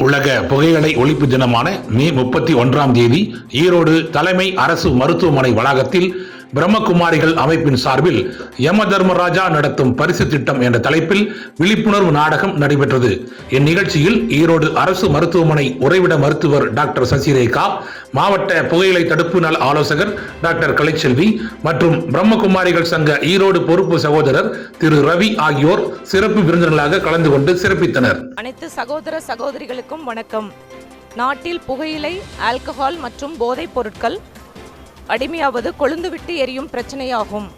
உலக புகையிலை ஒழிப்பு தினமான மே முப்பத்தி ஒன்றாம் தேதி ஈரோடு தலைமை அரசு மருத்துவமனை வளாகத்தில் பிரம்மகுமாரிகள் அமைப்பின் சார்பில் யம தர்மராஜா நடத்தும் பரிசு திட்டம் என்ற தலைப்பில் விழிப்புணர்வு நாடகம் நடைபெற்றது. இந்நிகழ்ச்சியில் ஈரோடு அரசு மருத்துவமனை உறைவிட மருத்துவர் டாக்டர் சசிரேகா மாவட்ட புகையிலை தடுப்பு நல ஆலோசகர் டாக்டர் கலைச்செல்வி மற்றும் பிரம்மகுமாரிகள் சங்க ஈரோடு பொறுப்பு சகோதரர் திரு ரவி ஆகியோர் சிறப்பு விருந்தினர்களாக கலந்து கொண்டு சிறப்பித்தனர். அனைத்து சகோதர சகோதரிகளுக்கும் வணக்கம். நாட்டில் புகையிலை ஆல்கஹால் மற்றும் போதைப் பொருட்கள் அடிமையாவது கொழுந்துவிட்டு எரியும் பிரச்சனையாகும்.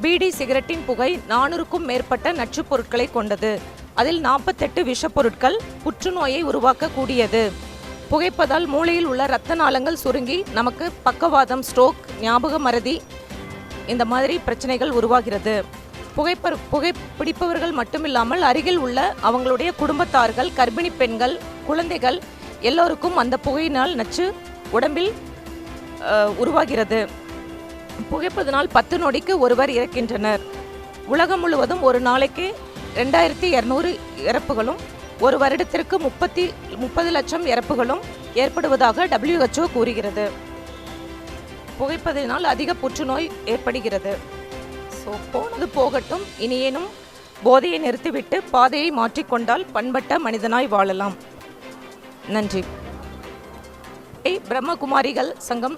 பீடி சிகரெட்டின் புகை நானூறுக்கும் மேற்பட்ட நச்சுப் பொருட்களை கொண்டது. அதில் நாற்பத்தெட்டு விஷப்பொருட்கள் புற்றுநோயை உருவாக்கக்கூடியது. புகைப்பதால் மூளையில் உள்ள இரத்த நாளங்கள் சுருங்கி நமக்கு பக்கவாதம் ஸ்ட்ரோக் ஞாபக மறதி இந்த மாதிரி பிரச்சனைகள் உருவாகிறது. புகைப்ப புகைப்பிடிப்பவர்கள் மட்டுமில்லாமல் அருகில் உள்ள அவங்களுடைய குடும்பத்தார்கள் கர்ப்பிணி பெண்கள் குழந்தைகள் எல்லோருக்கும் அந்த புகையினால் நச்சு உடம்பில் உருவாகிறது. புகைப்பதனால் பத்து நொடிக்கு ஒருவர் இறக்கின்றனர். உலகம் முழுவதும் ஒரு நாளைக்கு ரெண்டாயிரத்தி இரநூறு இறப்புகளும் ஒரு வருடத்திற்கு முப்பத்தி முப்பது லட்சம் இறப்புகளும் ஏற்படுவதாக டபிள்யூஹெச்ஓ கூறுகிறது. புகைப்பதினால் அதிக புற்றுநோய் ஏற்படுகிறது. ஸோ போனது போகட்டும் இனியேனும் போதையை நிறுத்திவிட்டு பாதையை மாற்றிக்கொண்டால் பண்பட்ட மனிதனாய் வாழலாம். நன்றி. பிரம்மகுமாரிகள் சங்கம்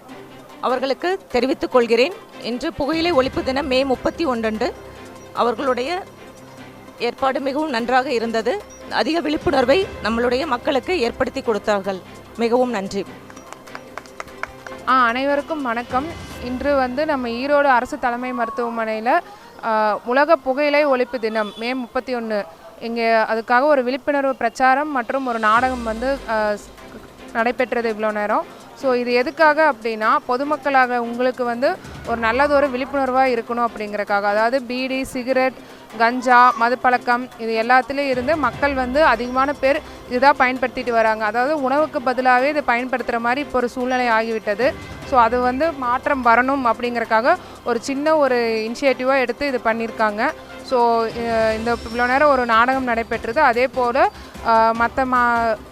அவர்களுக்கு தெரிவித்துக் கொள்கிறேன். இன்று புகையிலை ஒழிப்பு தினம் மே முப்பத்தி ஒன்றன்று அவர்களுடைய ஏற்பாடு மிகவும் நன்றாக இருந்தது. அதிக விழிப்புணர்வை நம்மளுடைய மக்களுக்கு ஏற்படுத்தி கொடுத்தார்கள். மிகவும் நன்றி. அனைவருக்கும் வணக்கம். இன்று வந்து நம்ம ஈரோடு அரசு தலைமை மருத்துவமனையில் உலக புகையிலை ஒழிப்பு தினம் மே முப்பத்தி ஒன்று. இங்கே அதுக்காக ஒரு விழிப்புணர்வு பிரச்சாரம் மற்றும் ஒரு நாடகம் வந்து நடைபெற்றது இவ்வளோ நேரம். ஸோ இது எதுக்காக அப்படின்னா பொதுமக்களாக உங்களுக்கு வந்து ஒரு நல்லதொரு விழிப்புணர்வாக இருக்கணும் அப்படிங்கிறக்காக. அதாவது பீடி சிகரெட் கஞ்சா மதுப்பழக்கம் இது எல்லாத்துலேயும் இருந்து மக்கள் வந்து அதிகமான பேர் இதுதான் பயன்படுத்திட்டு வராங்க. அதாவது உணவுக்கு பதிலாகவே இதை பயன்படுத்துகிற மாதிரி இப்போ ஒரு சூழ்நிலை ஆகிவிட்டது. ஸோ அது வந்து மாற்றம் வரணும் அப்படிங்கிறக்காக ஒரு சின்ன ஒரு இனிஷியேட்டிவாக எடுத்து இது பண்ணியிருக்காங்க ஸோ இந்த இவ்வளோ நேரம் ஒரு நாடகம் நடைபெற்றது. அதே போல் மற்ற மா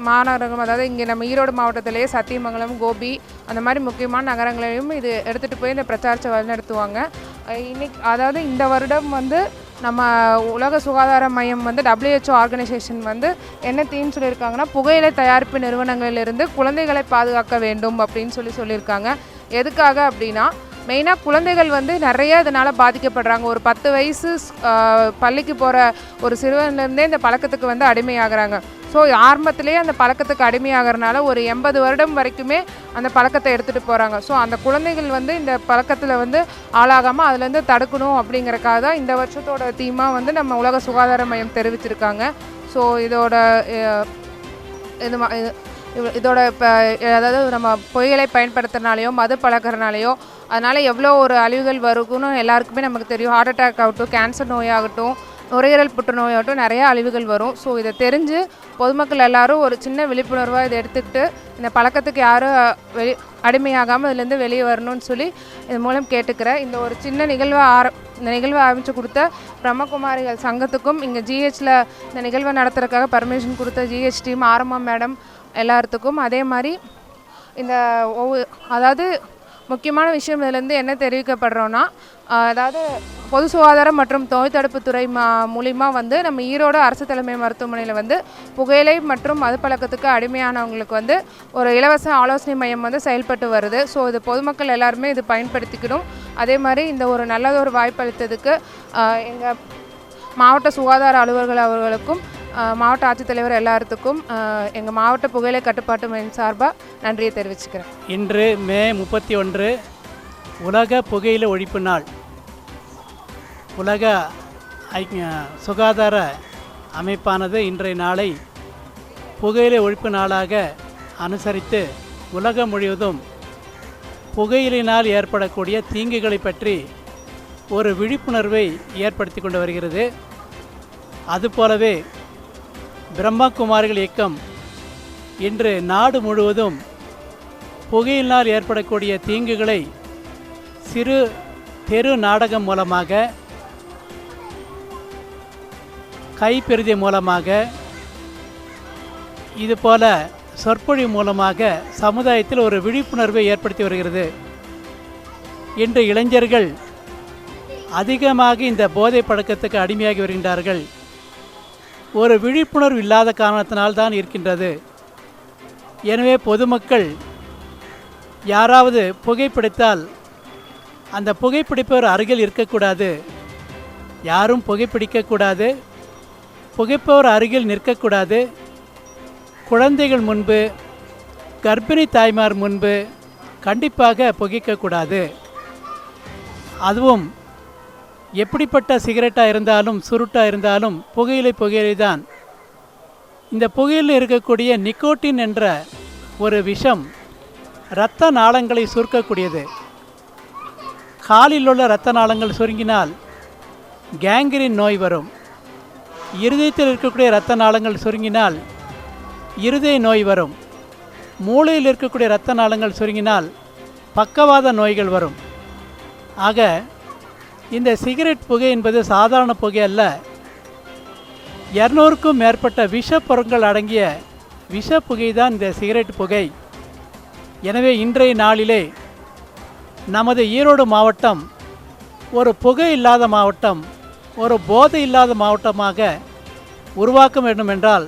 மாநகரங்கள் அதாவது இங்கே நம்ம ஈரோடு மாவட்டத்திலேயே சத்தியமங்கலம் கோபி அந்த மாதிரி முக்கியமான நகரங்களையும் இது எடுத்துகிட்டு போய் இந்த பிரச்சாரத்தை வழிநடத்துவாங்க. இன்னைக்கு அதாவது இந்த வருடம் வந்து நம்ம உலக சுகாதார மையம் வந்து டபிள்யூஹெச்ஓ ஆர்கனைசேஷன் வந்து என்ன தீம் சொல்லியிருக்காங்கன்னா புகையிலை தயாரிப்பு நிறுவனங்களிலிருந்து குழந்தைகளை பாதுகாக்க வேண்டும் அப்படின்னு சொல்லி சொல்லியிருக்காங்க. எதுக்காக அப்படின்னா மெயினாக குழந்தைகள் வந்து நிறைய இதனால் பாதிக்கப்படுறாங்க. ஒரு பத்து வயசு பள்ளிக்கு போகிற ஒரு சிறுவன்லேருந்தே இந்த பழக்கத்துக்கு வந்து அடிமையாகிறாங்க. ஸோ ஆரம்பத்திலேயே அந்த பழக்கத்துக்கு அடிமையாகிறனால ஒரு எண்பது வருடம் வரைக்குமே அந்த பழக்கத்தை எடுத்துகிட்டு போகிறாங்க ஸோ அந்த குழந்தைகள் வந்து இந்த பழக்கத்தில் வந்து ஆளாகாமல் அதுலேருந்து தடுக்கணும் அப்படிங்கிறக்காக தான் இந்த வருஷத்தோட தீமாக வந்து நம்ம உலக சுகாதார மையம் தெரிவிச்சிருக்காங்க. ஸோ இதோட இது இதோட இப்போ அதாவது நம்ம பொய்களை பயன்படுத்துறதுனாலையோ மது பழக்கிறனாலையோ அதனால் எவ்வளோ ஒரு அழிவுகள் வருகுன்னு எல்லாருக்குமே நமக்கு தெரியும். ஹார்ட் அட்டாக் ஆகட்டும் கேன்சர் நோயாகட்டும் நுரையீரல் புற்றுநோயாகட்டும் நிறைய அழிவுகள் வரும். ஸோ இதை தெரிஞ்சு பொதுமக்கள் எல்லாரும் ஒரு சின்ன விழிப்புணர்வாக இதை எடுத்துக்கிட்டு இந்த பழக்கத்துக்கு யாரும் வெளி அடிமையாகாமல் இதுலேருந்து வெளியே வரணும்னு சொல்லி இது மூலம் கேட்டுக்கிறேன். இந்த ஒரு சின்ன நிகழ்வை ஆர இந்த நிகழ்வை ஆரம்பித்து கொடுத்த பிரம்மகுமாரிகள் சங்கத்துக்கும் இங்கே ஜிஹெச்சில் இந்த நிகழ்வை நடத்துறதுக்காக பர்மிஷன் கொடுத்த ஜிஹெச் டீம் ஆரம்பம் மேடம் எல்லாத்துக்கும் அதே மாதிரி இந்த ஒவ்வொரு அதாவது முக்கியமான விஷயம் இதுலேருந்து என்ன தெரிவிக்கப்படுறோன்னா அதாவது பொது சுகாதாரம் மற்றும் நோய் தடுப்புத்துறை மா மூலிமா வந்து நம்ம ஈரோடு அரசு தலைமை மருத்துவமனையில் வந்து புகையிலை மற்றும் மது பழக்கத்துக்கு அடிமையானவங்களுக்கு வந்து ஒரு இலவச ஆலோசனை மையம் வந்து செயல்பட்டு வருது. ஸோ இது பொதுமக்கள் எல்லாருமே இது பயன்படுத்திக்கணும். அதே மாதிரி இந்த ஒரு நல்லதொரு வாய்ப்பு அளித்ததுக்கு எங்கள் மாவட்ட சுகாதார அலுவலர்கள் அவர்களுக்கும் மாவட்ட ஆட்சித்தலைவர் எல்லாத்துக்கும் எங்கள் மாவட்ட புகையிலை கட்டுப்பாட்டு மையம் சார்பாக நன்றியை தெரிவிச்சுக்கிறேன். இன்று மே முப்பத்தி ஒன்று உலக புகையிலை ஒழிப்பு நாள். உலக சுகாதார அமைப்பானது இன்றைய நாளை புகையிலை ஒழிப்பு நாளாக அனுசரித்து உலகம் முழுவதும் புகையிலினால் ஏற்படக்கூடிய தீங்குகளை பற்றி ஒரு விழிப்புணர்வை ஏற்படுத்தி கொண்டு வருகிறது. அதுபோலவே பிரம்மகுமாரிகள் இயக்கம் இன்று நாடு முழுவதும் புகையினால் ஏற்படக்கூடிய தீங்குகளை சிறு தெரு நாடகம் மூலமாக கைப்பெறுதி மூலமாக இது போல சொற்பொழி மூலமாக சமுதாயத்தில் ஒரு விழிப்புணர்வை ஏற்படுத்தி வருகிறது. இன்று இளைஞர்கள் அதிகமாக இந்த போதை பழக்கத்துக்கு அடிமையாகி வருகின்றார்கள். ஒரு விழிப்புணர்வு இல்லாத காரணத்தினால்தான் இருக்கின்றது. எனவே பொதுமக்கள் யாராவது புகைப்பிடித்தால் அந்த புகைப்பிடிப்பவர் அருகில் இருக்கக்கூடாது. யாரும் புகைப்பிடிக்கக்கூடாது. புகைப்பவர் அருகில் நிற்கக்கூடாது. குழந்தைகள் முன்பு கர்ப்பிணி தாய்மார் முன்பு கண்டிப்பாக புகைக்கக்கூடாது. அதுவும் எப்படிப்பட்ட சிகரெட்டாக இருந்தாலும் சுருட்டாக இருந்தாலும் புகையிலை புகையிலை தான். இந்த புகையில் இருக்கக்கூடிய நிக்கோட்டின் என்ற ஒரு விஷம் இரத்த நாளங்களை சுருக்கக்கூடியது. காலில் உள்ள இரத்த நாளங்கள் சுருங்கினால் கேங்கிரின் நோய் வரும். இருதயத்தில் இருக்கக்கூடிய இரத்த நாளங்கள் சுருங்கினால் இருதய நோய் வரும். மூளையில் இருக்கக்கூடிய இரத்த நாளங்கள் சுருங்கினால் பக்கவாத நோய்கள் வரும். ஆக இந்த சிகரெட் புகை என்பது சாதாரண புகை அல்ல. இரநூறுக்கும் மேற்பட்ட விஷப்பொருட்கள் அடங்கிய விஷ புகை தான் இந்த சிகரெட் புகை. எனவே இன்றைய நாளிலே நமது ஈரோடு மாவட்டம் ஒரு புகை இல்லாத மாவட்டம் ஒரு போதை இல்லாத மாவட்டமாக உருவாக்க வேண்டும் என்றால்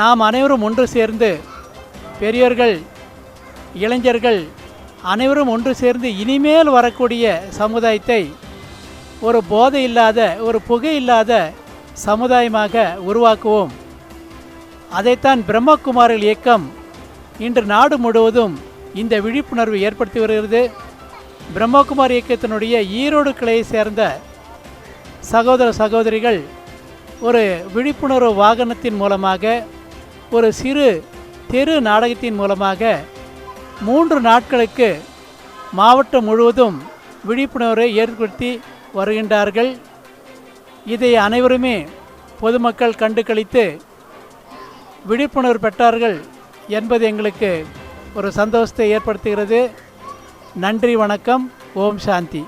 நாம் அனைவரும் ஒன்று சேர்ந்து பெரியோர்கள் இளைஞர்கள் அனைவரும் ஒன்று சேர்ந்து இனிமேல் வரக்கூடிய சமுதாயத்தை ஒரு போதை இல்லாத ஒரு புகை இல்லாத சமுதாயமாக உருவாக்குவோம். அதைத்தான் பிரம்மகுமாரில் இயக்கம் இன்று நாடு முழுவதும் இந்த விழிப்புணர்வு ஏற்படுத்தி வருகிறது. பிரம்மகுமார் இயக்கத்தினுடைய ஈரோடு கிளையை சேர்ந்த சகோதர சகோதரிகள் ஒரு விழிப்புணர்வு வாகனத்தின் மூலமாக ஒரு சிறு தெரு நாடகத்தின் மூலமாக மூன்று நாட்களுக்கு மாவட்டம் முழுவதும் விழிப்புணர்வை ஏற்படுத்தி வருகின்றார்கள். இதை அனைவருமே பொதுமக்கள் கண்டு கழித்து விழிப்புணர்வு பெற்றார்கள் என்பது எங்களுக்கு ஒரு சந்தோஷத்தை ஏற்படுத்துகிறது. நன்றி வணக்கம். ஓம் சாந்தி.